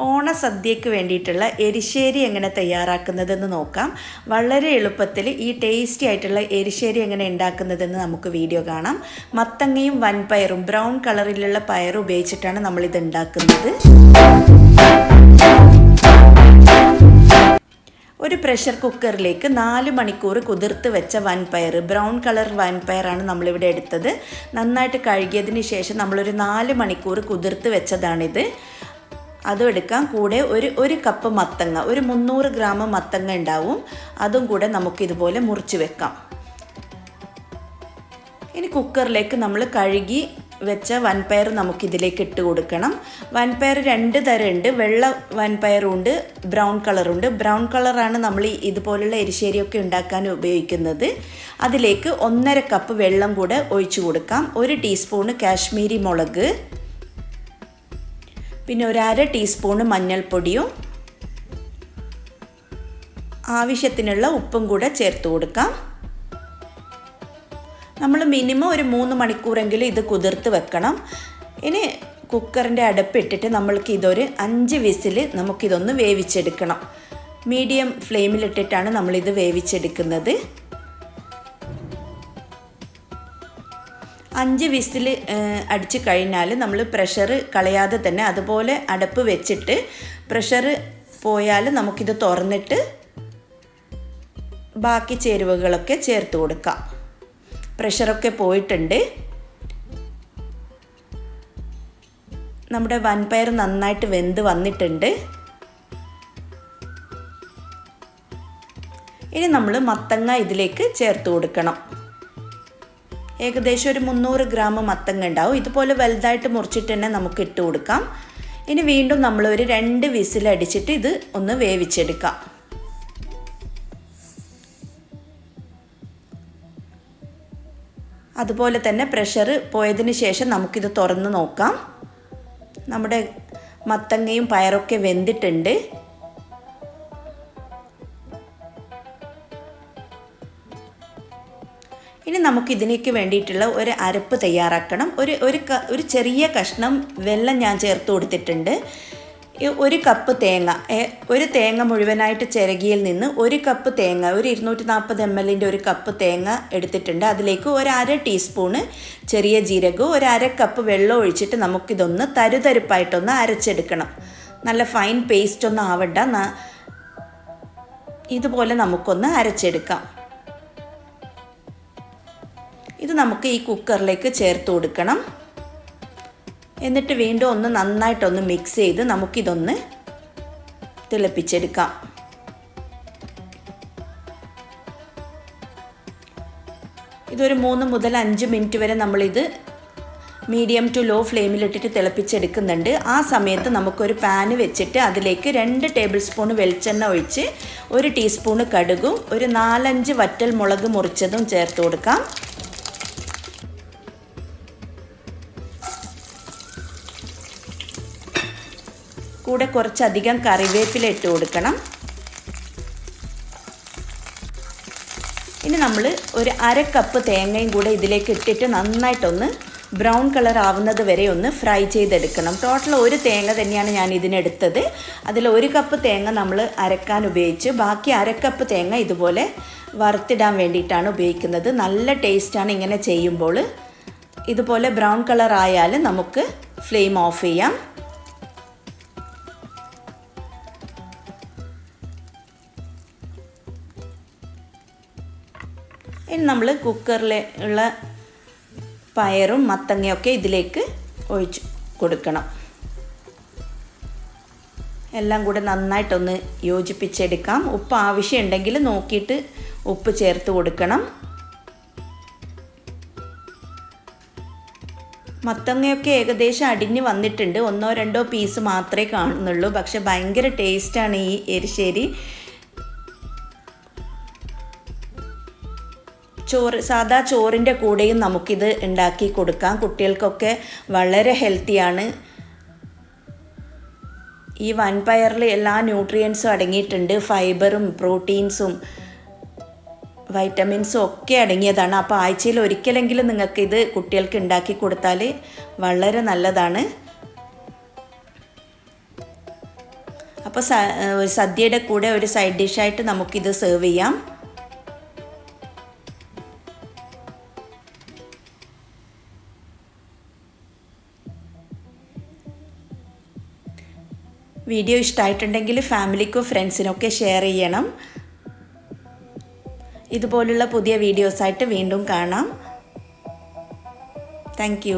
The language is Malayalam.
ഓണസദ്യക്ക് വേണ്ടിയിട്ടുള്ള എരിശ്ശേരി എങ്ങനെ തയ്യാറാക്കുന്നതെന്ന് നോക്കാം. വളരെ എളുപ്പത്തിൽ ഈ ടേസ്റ്റി ആയിട്ടുള്ള എരിശ്ശേരി എങ്ങനെ ഉണ്ടാക്കുന്നതെന്ന് നമുക്ക് വീഡിയോ കാണാം. മത്തങ്ങയും വൻപയറും ബ്രൗൺ കളറിലുള്ള പയർ ഉപയോഗിച്ചിട്ടാണ് നമ്മളിത് ഉണ്ടാക്കുന്നത്. ഒരു പ്രഷർ കുക്കറിലേക്ക് നാല് മണിക്കൂർ കുതിർത്ത് വെച്ച വൻപയർ ബ്രൗൺ കളർ വൻപയറാണ് നമ്മളിവിടെ എടുത്തത്. നന്നായിട്ട് കഴുകിയതിന് ശേഷം നമ്മളൊരു നാല് മണിക്കൂർ കുതിർത്ത് വെച്ചതാണിത്. അതും എടുക്കാം കൂടെ ഒരു ഒരു കപ്പ് മത്തങ്ങ ഒരു മുന്നൂറ് ഗ്രാം മത്തങ്ങ ഉണ്ടാവും. അതും കൂടെ നമുക്കിതുപോലെ മുറിച്ച് വെക്കാം. ഇനി കുക്കറിലേക്ക് നമ്മൾ കഴുകി വെച്ച വൻപയർ നമുക്കിതിലേക്ക് ഇട്ട് കൊടുക്കണം. വൻപയർ രണ്ട് തരമുണ്ട്. വെള്ള വൻപയറുണ്ട് ബ്രൗൺ കളറുണ്ട്. ബ്രൗൺ കളറാണ് നമ്മൾ ഇതുപോലുള്ള എരിശ്ശേരിയൊക്കെ ഉണ്ടാക്കാൻ ഉപയോഗിക്കുന്നത്. അതിലേക്ക് ഒന്നര കപ്പ് വെള്ളം കൂടെ ഒഴിച്ചു കൊടുക്കാം. ഒരു ടീസ്പൂണ് കാശ്മീരി മുളക്. പിന്നെ ഒരു അര ടീസ്പൂണ് മഞ്ഞൾപ്പൊടിയും ആവശ്യത്തിനുള്ള ഉപ്പും കൂടെ ചേർത്ത് കൊടുക്കാം. നമ്മൾ മിനിമം ഒരു മൂന്ന് മണിക്കൂറെങ്കിലും ഇത് കുതിർത്ത് വെക്കണം. ഇനി കുക്കറിന്റെ അടുപ്പിട്ടിട്ട് നമ്മൾക്ക് ഇതൊരു അഞ്ച് വിസിൽ നമുക്കിതൊന്ന് വേവിച്ചെടുക്കണം. മീഡിയം ഫ്ലെയിമിലിട്ടിട്ടാണ് നമ്മളിത് വേവിച്ചെടുക്കുന്നത്. അഞ്ച് വിസിൽ അടിച്ച് കഴിഞ്ഞാൽ നമ്മൾ പ്രഷർ കളയാതെ തന്നെ അതുപോലെ അടപ്പ് വെച്ചിട്ട് പ്രഷർ പോയാൽ നമുക്കിത് തുറന്നിട്ട് ബാക്കി ചേരുവകളൊക്കെ ചേർത്ത് കൊടുക്കാം. പ്രഷറൊക്കെ പോയിട്ടുണ്ട്. നമ്മുടെ വൻപയർ നന്നായിട്ട് വെന്ത് വന്നിട്ടുണ്ട്. ഇനി നമ്മൾ മത്തങ്ങ ഇതിലേക്ക് ചേർത്ത് കൊടുക്കണം. ഏകദേശം ഒരു മുന്നൂറ് ഗ്രാം മത്തങ്ങ ഉണ്ടാവും. ഇതുപോലെ വലുതായിട്ട് മുറിച്ചിട്ട് തന്നെ നമുക്ക് ഇട്ട് കൊടുക്കാം. ഇനി വീണ്ടും നമ്മൾ ഒരു രണ്ട് വിസിലടിച്ചിട്ട് ഇത് ഒന്ന് വേവിച്ചെടുക്കാം. അതുപോലെ തന്നെ പ്രഷർ പോയതിന് ശേഷം നമുക്കിത് തുറന്ന് നോക്കാം. നമ്മുടെ മത്തങ്ങയും പയറൊക്കെ വെന്തിട്ടുണ്ട്. ഇനി നമുക്കിതിലേക്ക് വേണ്ടിയിട്ടുള്ള ഒരു അരപ്പ് തയ്യാറാക്കണം. ഒരു ഒരു ഒരു ചെറിയ കഷ്ണം വെള്ളം ഞാൻ ചേർത്ത് കൊടുത്തിട്ടുണ്ട്. ഒരു കപ്പ് തേങ്ങ ഒരു തേങ്ങ മുഴുവനായിട്ട് ചിരകിയിൽ നിന്ന് ഒരു കപ്പ് തേങ്ങ ഒരു ഇരുന്നൂറ്റി നാൽപ്പത് എം എല്ലിന്റെ ഒരു കപ്പ് തേങ്ങ എടുത്തിട്ടുണ്ട്. അതിലേക്ക് ഒരു അര ടീസ്പൂണ് ചെറിയ ജീരകവും ഒരു അര കപ്പ് വെള്ളം ഒഴിച്ചിട്ട് നമുക്കിതൊന്ന് തരുതരുപ്പായിട്ടൊന്ന് അരച്ചെടുക്കണം. നല്ല ഫൈൻ പേസ്റ്റ് ഒന്നും ആവണ്ട. ഇതുപോലെ നമുക്കൊന്ന് അരച്ചെടുക്കാം. നമുക്ക് ഈ കുക്കറിലേക്ക് ചേർത്ത് കൊടുക്കണം. എന്നിട്ട് വീണ്ടും ഒന്ന് നന്നായിട്ടൊന്ന് മിക്സ് ചെയ്ത് നമുക്കിതൊന്ന് തിളപ്പിച്ചെടുക്കാം. ഇതൊരു മൂന്ന് മുതൽ അഞ്ച് മിനിറ്റ് വരെ നമ്മളിത് മീഡിയം ടു ലോ ഫ്ലെയിമിലിട്ടിട്ട് തിളപ്പിച്ചെടുക്കുന്നുണ്ട്. ആ സമയത്ത് നമുക്കൊരു പാന് വെച്ചിട്ട് അതിലേക്ക് രണ്ട് ടേബിൾ സ്പൂൺ വെളിച്ചെണ്ണ ഒഴിച്ച് ഒരു ടീസ്പൂണ് കടുകും ഒരു നാലഞ്ച് വറ്റൽ മുളക് മുറിച്ചതും ചേർത്ത് കൊടുക്കാം. കൂടെ കുറച്ചധികം കറിവേപ്പില ഇട്ട് കൊടുക്കണം. ഇനി നമ്മൾ ഒരു അര കപ്പ് തേങ്ങയും കൂടെ ഇതിലേക്ക് ഇട്ടിട്ട് നന്നായിട്ടൊന്ന് ബ്രൗൺ കളർ ആവുന്നത് വരെ ഒന്ന് ഫ്രൈ ചെയ്തെടുക്കണം. ടോട്ടൽ ഒരു തേങ്ങ തന്നെയാണ് ഞാൻ ഇതിനെടുത്തത്. അതിൽ ഒരു കപ്പ് തേങ്ങ നമ്മൾ അരക്കാൻ ഉപയോഗിച്ച് ബാക്കി അരക്കപ്പ് കപ്പ് തേങ്ങ ഇതുപോലെ വറുത്തിടാൻ വേണ്ടിയിട്ടാണ് ഉപയോഗിക്കുന്നത്. നല്ല ടേസ്റ്റാണ് ഇങ്ങനെ ചെയ്യുമ്പോൾ. ഇതുപോലെ ബ്രൗൺ കളർ ആയാൽ നമുക്ക് ഫ്ലെയിം ഓഫ് ചെയ്യാം. ഇനി നമ്മൾ കുക്കറിൽ ഉള്ള പയറും മത്തങ്ങയൊക്കെ ഇതിലേക്ക് ഒഴിച്ച് കൊടുക്കണം. എല്ലാം കൂടെ നന്നായിട്ടൊന്ന് യോജിപ്പിച്ചെടുക്കാം. ഉപ്പ് ആവശ്യമുണ്ടെങ്കിൽ നോക്കിയിട്ട് ഉപ്പ് ചേർത്ത് കൊടുക്കണം. മത്തങ്ങയൊക്കെ ഏകദേശം അടിഞ്ഞ് വന്നിട്ടുണ്ട്. ഒന്നോ രണ്ടോ പീസ് മാത്രമേ കാണുന്നുള്ളൂ. പക്ഷെ ഭയങ്കര ടേസ്റ്റാണ് ഈ എരിശ്ശേരി. ചോറ് സാധാ ചോറിന്റെ കൂടെയും നമുക്കിത് ഉണ്ടാക്കി കൊടുക്കാം. കുട്ടികൾക്കൊക്കെ വളരെ ഹെൽത്തിയാണ് ഈ വൻപയറിൽ എല്ലാ ന്യൂട്രിയൻസും അടങ്ങിയിട്ടുണ്ട്. ഫൈബറും പ്രോട്ടീൻസും വൈറ്റമിൻസും ഒക്കെ അടങ്ങിയതാണ്. അപ്പോൾ ആഴ്ചയിൽ ഒരിക്കലെങ്കിലും നിങ്ങൾക്ക് ഇത് കുട്ടികൾക്ക് ഉണ്ടാക്കി കൊടുത്താൽ വളരെ നല്ലതാണ്. അപ്പോൾ സദ്യയുടെ കൂടെ ഒരു സൈഡ് ഡിഷായിട്ട് നമുക്കിത് സെർവ് ചെയ്യാം. വീഡിയോ ഇഷ്ടമായിട്ടുണ്ടെങ്കിൽ ഫാമിലിക്കും ഫ്രണ്ട്സിനൊക്കെ ഷെയർ ചെയ്യണം. ഇതുപോലുള്ള പുതിയ വീഡിയോസായിട്ട് വീണ്ടും കാണാം. താങ്ക്